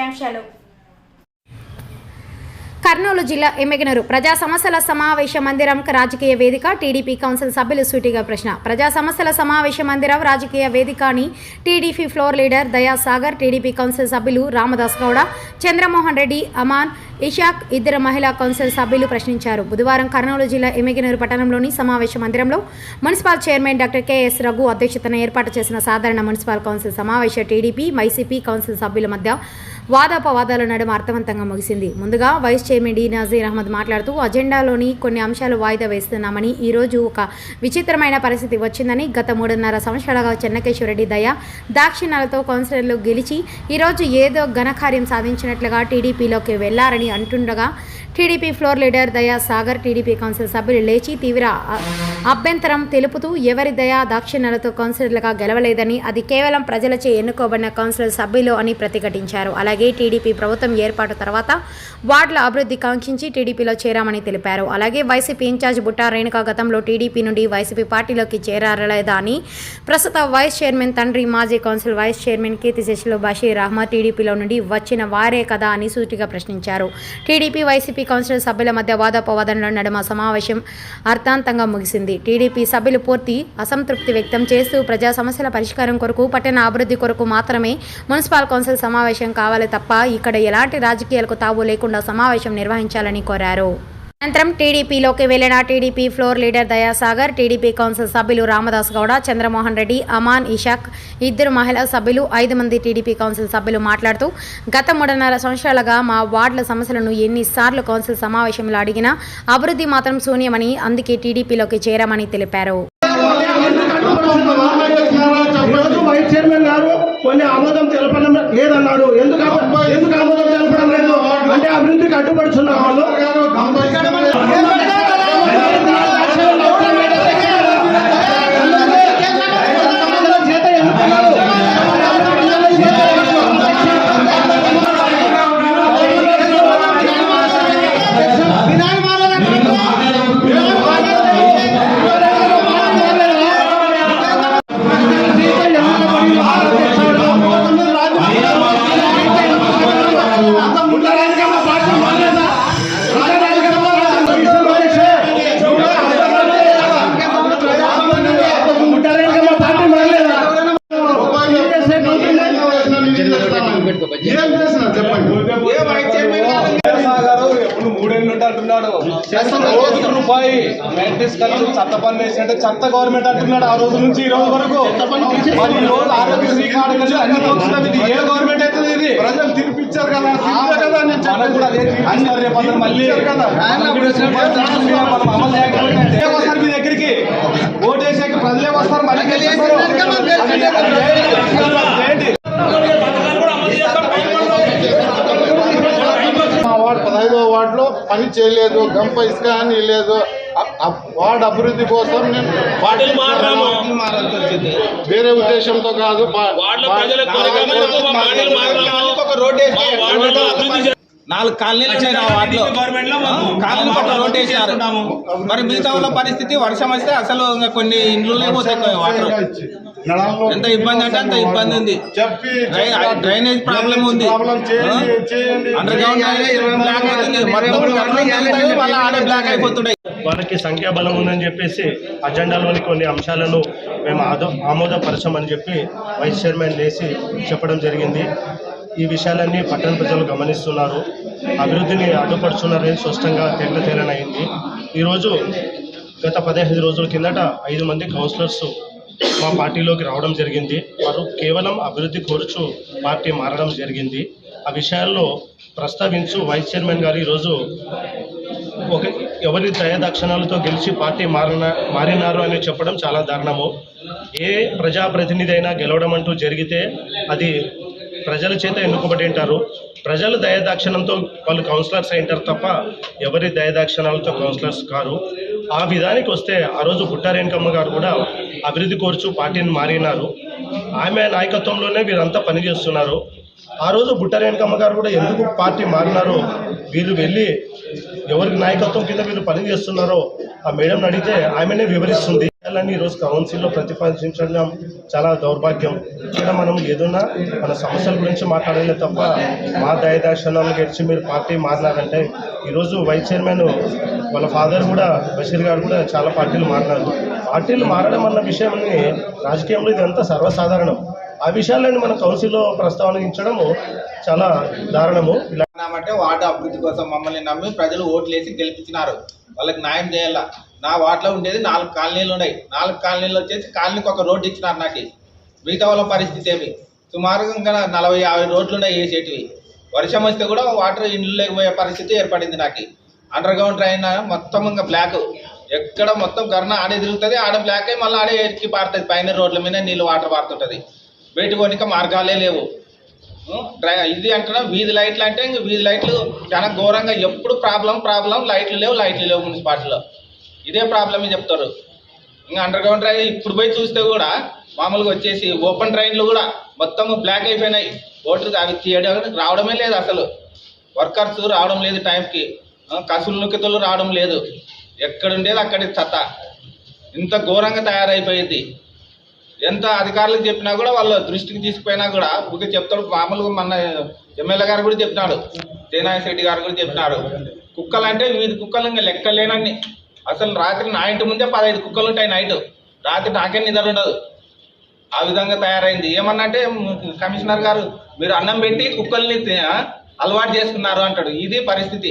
ముఖ్యాంశాలు కర్నూలు జిల్లా ఎమ్మెగినరు ప్రజా సమస్యల సమావేశ మందిరం రాజకీయ వేదిక టీడీపీ కౌన్సిల్ సభ్యులు సూటిగా ప్రశ్న. ప్రజా సమస్యల సమావేశ మందిరం రాజకీయ వేదిక అని TDP floor leader Dayasagar TDP council సభ్యులు రామదాస్ గౌడ చంద్రమోహన్ రెడ్డి అమాన్ ఇషాక్ ఇద్దరు మహిళా కౌన్సిల్ సభ్యులు ప్రశ్నించారు. బుధవారం కర్నూలు జిల్లా ఎమ్మెగనూరు పట్టణంలోని సమావేశ మందిరంలో municipal chairman doctor K S Raghu అధ్యక్షతన ఏర్పాటు చేసిన సాధారణ మున్సిపల్ కౌన్సిల్ సమావేశ టీడీపీ వైసీపీ కౌన్సిల్ సభ్యుల మధ్య వాదాపవాదాల నడుమ అర్థవంతంగా ముగిసింది. ముందుగా vice chairman D Nazeer Ahmed మాట్లాడుతూ అజెండాలోని కొన్ని అంశాలు వాయిదా వేస్తున్నామని ఈ రోజు ఒక విచిత్రమైన పరిస్థితి వచ్చిందని గత మూడున్నర సంవత్సరాలుగా చెన్నకేశ్వరరెడ్డి దయ దాక్షిణాలతో కౌన్సిలర్లు గెలిచి ఈరోజు ఏదో ఘనకార్యం సాధించినట్లుగా టీడీపీలోకి వెళ్ళారని అంటుండగా టీడీపీ ఫ్లోర్ లీడర్ దయా సాగర్ టీడీపీ కౌన్సిల్ సభ్యులు లేచి తీవ్ర అభ్యంతరం తెలుపుతూ ఎవరి దయా దాక్షిణ్యాలతో కౌన్సిలర్లుగా గెలవలేదని అది కేవలం ప్రజలచే ఎన్నుకోబడిన కౌన్సిలర్ సభ్యులు అని ప్రతిఘటించారు. అలాగే టీడీపీ ప్రభుత్వం ఏర్పాటు తర్వాత వార్డుల అభివృద్ధి కాంక్షించి టీడీపీలో చేరామని తెలిపారు. అలాగే వైసీపీ ఇన్ఛార్జ్ బుట్టా రేణుకా గతంలో టీడీపీ నుండి వైసీపీ పార్టీలోకి చేరారలేదా అని ప్రస్తుత వైస్ చైర్మన్ తండ్రి మాజీ కౌన్సిల్ వైస్ చైర్మన్ కీర్తి శశిలో బషీర్ అహ్మద్ టీడీపీలో నుండి వచ్చిన వారే కదా అని సూటిగా ప్రశ్నించారు. టీడీపీ వైసీపీ కౌన్సిలర్ సభ్యుల మధ్య వాదోపవాదనల నడుమ సమావేశం అర్థాంతంగా ముగిసింది. టీడీపీ సభ్యులు పూర్తి అసంతృప్తి వ్యక్తం చేస్తూ ప్రజా సమస్యల పరిష్కారం కొరకు పట్టణ అభివృద్ధి కొరకు మాత్రమే మున్సిపల్ కౌన్సిల్ సమావేశం కావాలి తప్ప ఇక్కడ ఎలాంటి రాజకీయాలకు తావు లేకుండా సమావేశం నిర్వహించాలని కోరారు. అనంతరం టీడీపీలోకి వెళ్ళిన TDP floor leader Dayasagar TDP council సభ్యులు రామదాస్ గౌడ చంద్రమోహన్ రెడ్డి అమాన్ ఇషాక్ ఇద్దరు మహిళా సభ్యులు ఐదు మంది టీడీపీ కౌన్సిల్ సభ్యులు మాట్లాడుతూ గత మూడున్నర సంవత్సరాలుగా మా వార్డుల సమస్యలను ఎన్నిసార్లు కౌన్సిల్ సమావేశంలో అడిగినా అభివృద్ధి మాత్రం శూన్యమని అందుకే టీడీపీలోకి చేరామని తెలిపారు ఈరోజు వైస్ చైర్మన్ గారు కొన్ని ఆమోదం తెలపడం లేదన్నాడు ఎందుకు ఎందుకు ఆమోదం తెలపడం లేదు అంటే అభివృద్ధికి అడ్డుపడుతున్న వాళ్ళు నుండి అంటున్నాడు. రూపాయి. మెయింటెనెన్స్ ఖర్చు చెత్త పన్ను వేసినట్టే చెత్త గవర్నమెంట్ అంటున్నాడు ఆ రోజు నుంచి ఈ రోజు వరకు. మరి ఈ రోజు ఆరోగ్యశ్రీ కార్డు అన్ని. ఇది ఏ గవర్నమెంట్ అవుతుంది ఇది? ప్రజలు తినిపించారు కదా. మనకు కూడా అదే రేపు మళ్ళీ. అమలు చేయకపోతే వస్తారు మీ దగ్గరికి. ఓటు వేసాక ప్రజలే వస్తారు. మళ్ళీ గెలిపిస్తారు. ఏంటి మా వార్డు పదహైదో వార్డులో పని చేయలేదు గంప ఇసుక అని లేదు. వార్డు అభివృద్ధి కోసం నేను వేరే ఉద్దేశంతో కాదు నాలుగు కాలనీలు ఉన్నాయి నా వార్డులో గవర్నమెంట్లో మాకు కాలనీ పట్ల రోడ్ వేసినారు మరి మిగతా వాళ్ళ పరిస్థితి వర్షం వస్తే అసలు ఇంకా కొన్ని ఇండ్లు పోతాయి వాటర్. ఎంత ఇబ్బంది అంటే అంత ఇబ్బంది ఉంది. డ్రైనేజ్ ప్రాబ్లం ఉంది అండర్ గ్రౌండ్ బ్లాక్ అయిపోతున్నాయి వాళ్ళకి సంఖ్యాబలం ఉందని చెప్పేసి అజెండాలోని కొన్ని అంశాలను మేము ఆదో ఆమోదపరచమని చెప్పి వైస్ చైర్మన్ లేసి చెప్పడం జరిగింది. ఈ విషయాలన్నీ పట్టణ ప్రజలు గమనిస్తున్నారు. అభివృద్ధిని అడ్డుపడుతున్నారని స్పష్టంగా తేట తేలనైంది. ఈరోజు గత పదిహేను రోజుల కిందట ఐదు మంది కౌన్సిలర్స్ మా పార్టీలోకి రావడం జరిగింది. వారు కేవలం అభివృద్ధి కోరుచు పార్టీ మారడం జరిగింది. ఆ విషయాల్లో ప్రస్తావించు వైస్ చైర్మన్ గారు ఈరోజు ఒక ఎవరి దయాదక్షిణాలతో గెలిచి పార్టీ మారిన మారినారు అని చెప్పడం చాలా దారుణము. ఏ ప్రజాప్రతినిధి అయినా గెలవడం అంటూ జరిగితే అది ప్రజల చేత ఎన్నుకబడి ఉంటారు. ప్రజలు దయాదాక్షిణంతో వాళ్ళు కౌన్సిలర్స్ అయింటారు తప్ప ఎవరి దయాదాక్షిణాలతో కౌన్సిలర్స్ కారు. ఆ విధానికి వస్తే ఆ రోజు గుట్టారేణికమ్మ గారు కూడా అభివృద్ధి కోరుచు పార్టీని మారినారు. ఆమె నాయకత్వంలోనే వీరంతా పనిచేస్తున్నారు. ఆ రోజు బుట్టారేణకమ్మ గారు కూడా ఎందుకు పార్టీ మారినారో వీరు వెళ్ళి ఎవరికి నాయకత్వం కింద వీరు పని చేస్తున్నారో ఆ మేడం అడిగితే ఆమెనే వివరిస్తుంది. ఈ రోజు కౌన్సిల్లో ప్రతిపాదించడం చాలా దౌర్భాగ్యం. ఇక్కడ మనం ఏదైనా మన సమస్యల గురించి మాట్లాడలే తప్ప మా దయదాక్షణాలు గెలిచి మీరు పార్టీ మారినారంటే ఈరోజు వైస్ చైర్మన్ వాళ్ళ ఫాదర్ కూడా బషీర్ గారు కూడా చాలా పార్టీలు మారినారు. పార్టీలు మారడం అన్న విషయాన్ని రాజకీయంలో ఇదంతా సర్వసాధారణం. ఆ విషయాలను మన కౌన్సిల్లో ప్రస్తావనించడము చాలా దారుణము. ఇలా అంటే వార్డు అభివృద్ధి కోసం మమ్మల్ని నమ్మి ప్రజలు ఓట్లు వేసి గెలిపించినారు. వాళ్ళకి న్యాయం చేయాల. నా వార్డులో ఉండేది నాలుగు కాలనీలు ఉన్నాయి. నాలుగు కాలనీలు వచ్చేసి కాలనీకి ఒక రోడ్డు ఇచ్చినారు నాకు. మిగతా వాళ్ళ పరిస్థితి ఏమి? సుమారుగా ఇంకా నలభై యాభై రోడ్లు ఉన్నాయి వేసేటివి. వర్షం వస్తే కూడా వాటర్ ఇండ్లు లేకపోయే పరిస్థితి ఏర్పడింది నాకు. అండర్ గ్రౌండ్ ట్రైన్ మొత్తం ఇంకా బ్లాక్ ఎక్కడ మొత్తం కర్ణ ఆడే తిరుగుతుంది ఆడ బ్లాక్ అయి మళ్ళీ ఆడే ఎక్కి పారుతుంది. పైన రోడ్ల మీద నీళ్ళు వాటర్ పారుతుంటుంది. బయట కొనిక మార్గాలే లేవు. డ్రై ఇది అంటున్నా వీధి లైట్లు అంటే ఇంక వీధి లైట్లు చాలా ఘోరంగా. ఎప్పుడు ప్రాబ్లం ప్రాబ్లం లైట్లు లేవు లైట్లు లేవు మున్సిపాలిటీలో. ఇదే ప్రాబ్లమే చెప్తారు. ఇంకా అండర్ గ్రౌండ్ ట్రైన్ ఇప్పుడు పోయి చూస్తే కూడా మామూలుగా వచ్చేసి ఓపెన్ ట్రైన్లు కూడా మొత్తం బ్లాక్ అయిపోయినాయి. ఓటర్ అవి తీయడం రావడమే లేదు అసలు. వర్కర్స్ రావడం లేదు టైంకి కసులు నుకితలు రావడం లేదు. ఎక్కడుండేది అక్కడి చెత్త ఇంత ఘోరంగా తయారైపోయింది. ఎంత అధికారులకు చెప్పినా కూడా వాళ్ళ దృష్టికి తీసుకుపోయినా కూడా ఊరికే చెప్తాడు. మామూలుగా మన ఎమ్మెల్యే గారు కూడా చెప్పినాడు. జయనాయక శెట్టి గారు కూడా చెప్పినారు కుక్కలు అంటే వీధి కుక్కలు ఇంకా లెక్కలేనన్ని అసలు రాత్రి నా ఇంటి ముందే పదహైదు కుక్కలు ఉంటాయి నైట్. రాత్రి నాకే నిద్ర ఉండదు. ఆ విధంగా తయారైంది. ఏమన్నా అంటే కమిషనర్ గారు మీరు అన్నం పెట్టి కుక్కల్ని అలవాటు చేసుకున్నారు అంటాడు. ఇది పరిస్థితి.